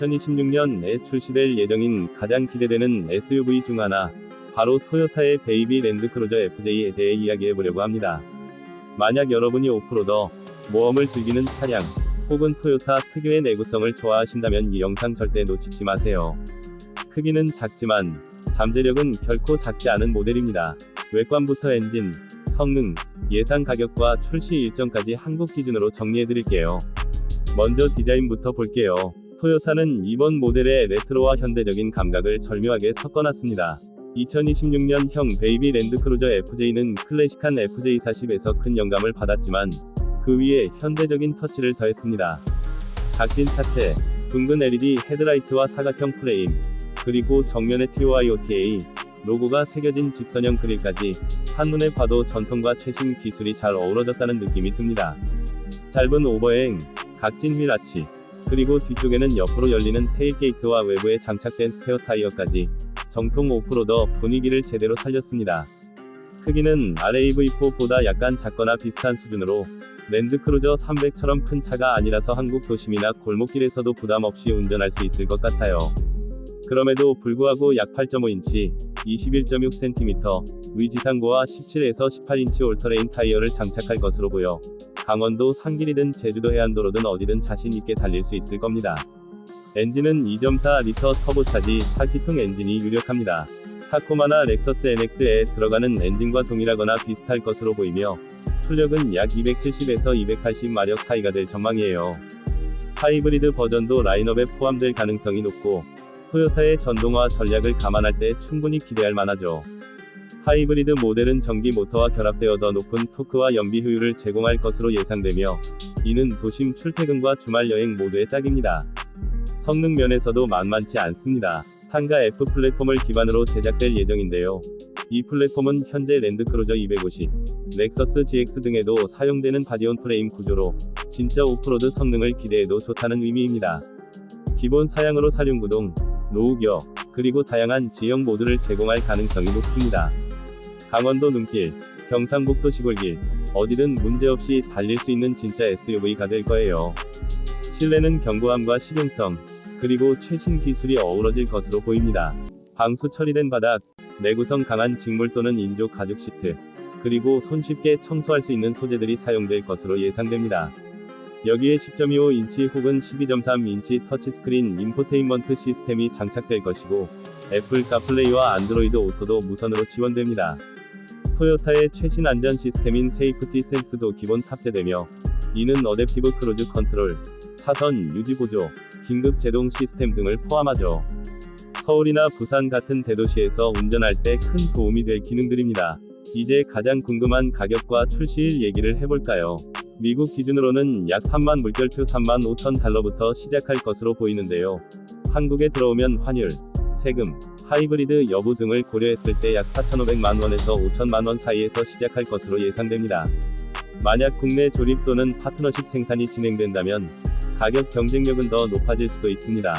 2026년에 출시될 예정인 가장 기대되는 SUV 중 하나, 바로 토요타의 베이비 랜드크루저 FJ에 대해 이야기해 보려고 합니다. 만약 여러분이 오프로더, 모험을 즐기는 차량, 혹은 토요타 특유의 내구성을 좋아하신다면 이 영상 절대 놓치지 마세요. 크기는 작지만, 잠재력은 결코 작지 않은 모델입니다. 외관부터 엔진, 성능, 예상 가격과 출시 일정까지 한국 기준으로 정리해 드릴게요. 먼저 디자인부터 볼게요. 토요타는 이번 모델의 레트로와 현대적인 감각을 절묘하게 섞어놨습니다. 2026년형 베이비 랜드크루저 FJ는 클래식한 FJ40에서 큰 영감을 받았지만 그 위에 현대적인 터치를 더했습니다. 각진 차체, 둥근 LED 헤드라이트와 사각형 프레임, 그리고 정면에 TOIOTA 로고가 새겨진 직선형 그릴까지 한눈에 봐도 전통과 최신 기술이 잘 어우러졌다는 느낌이 듭니다. 짧은 오버행, 각진 휠 아치, 그리고 뒤쪽에는 옆으로 열리는 테일게이트와 외부에 장착된 스페어 타이어까지 정통 오프로더 분위기를 제대로 살렸습니다. 크기는 RAV4보다 약간 작거나 비슷한 수준으로 랜드크루저 300처럼 큰 차가 아니라서 한국 도심이나 골목길에서도 부담 없이 운전할 수 있을 것 같아요. 그럼에도 불구하고 약 8.5인치, 21.6cm, 위지상고와 17에서 18인치 올터레인 타이어를 장착할 것으로 보여 강원도 산길이든 제주도 해안도로든 어디든 자신 있게 달릴 수 있을 겁니다. 엔진은 2.4리터 터보차지 4기통 엔진이 유력합니다. 타코마나 렉서스 NX에 들어가는 엔진과 동일하거나 비슷할 것으로 보이며 출력은 약 270에서 280마력 사이가 될 전망이에요. 하이브리드 버전도 라인업에 포함될 가능성이 높고 토요타의 전동화 전략을 감안할 때 충분히 기대할 만하죠. 하이브리드 모델은 전기 모터와 결합되어 더 높은 토크와 연비 효율을 제공할 것으로 예상되며 이는 도심 출퇴근과 주말 여행 모두에 딱입니다. 성능 면에서도 만만치 않습니다. 탄가 F 플랫폼을 기반으로 제작될 예정인데요. 이 플랫폼은 현재 랜드크루저 250, 렉서스 GX 등에도 사용되는 바디온 프레임 구조로 진짜 오프로드 성능을 기대해도 좋다는 의미입니다. 기본 사양으로 사륜구동, 노후기어, 그리고 다양한 지형 모드를 제공할 가능성이 높습니다. 강원도 눈길, 경상북도 시골길, 어디든 문제없이 달릴 수 있는 진짜 SUV가 될 거예요. 실내는 견고함과 실용성, 그리고 최신 기술이 어우러질 것으로 보입니다. 방수 처리된 바닥, 내구성 강한 직물 또는 인조 가죽 시트, 그리고 손쉽게 청소할 수 있는 소재들이 사용될 것으로 예상됩니다. 여기에 10.25인치 혹은 12.3인치 터치스크린 인포테인먼트 시스템이 장착될 것이고, 애플 카플레이와 안드로이드 오토도 무선으로 지원됩니다. 토요타의 최신 안전 시스템인 세이프티 센스도 기본 탑재되며, 이는 어댑티브 크루즈 컨트롤, 차선 유지 보조, 긴급 제동 시스템 등을 포함하죠. 서울이나 부산 같은 대도시에서 운전할 때 큰 도움이 될 기능들입니다. 이제 가장 궁금한 가격과 출시일 얘기를 해볼까요? 미국 기준으로는 약 3만 물결표 3만 5천 달러부터 시작할 것으로 보이는데요. 한국에 들어오면 환율, 세금, 하이브리드 여부 등을 고려했을 때 약 4,500만 원에서 5천만 원 사이에서 시작할 것으로 예상됩니다. 만약 국내 조립 또는 파트너십 생산이 진행된다면 가격 경쟁력은 더 높아질 수도 있습니다.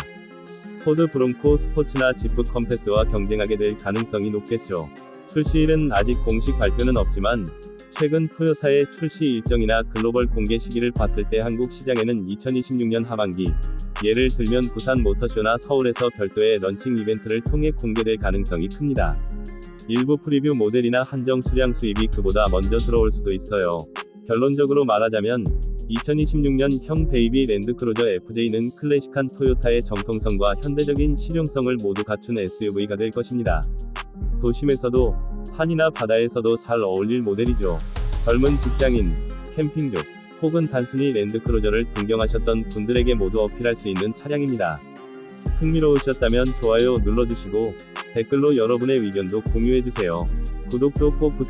포드 브론코 스포츠나 지프 컴패스와 경쟁하게 될 가능성이 높겠죠. 출시일은 아직 공식 발표는 없지만 최근 토요타의 출시 일정이나 글로벌 공개 시기를 봤을 때 한국 시장에는 2026년 하반기, 예를 들면 부산 모터쇼나 서울에서 별도의 런칭 이벤트를 통해 공개될 가능성이 큽니다. 일부 프리뷰 모델이나 한정 수량 수입이 그보다 먼저 들어올 수도 있어요. 결론적으로 말하자면 2026년 형 베이비 랜드크루저 FJ는 클래식한 토요타의 정통성과 현대적인 실용성을 모두 갖춘 SUV가 될 것입니다. 도심에서도 산이나 바다에서도 잘 어울릴 모델이죠. 젊은 직장인, 캠핑족, 혹은 단순히 랜드크루저를 동경하셨던 분들에게 모두 어필할 수 있는 차량입니다. 흥미로우셨다면 좋아요 눌러주시고 댓글로 여러분의 의견도 공유해주세요. 구독도 꼭 부탁드립니다.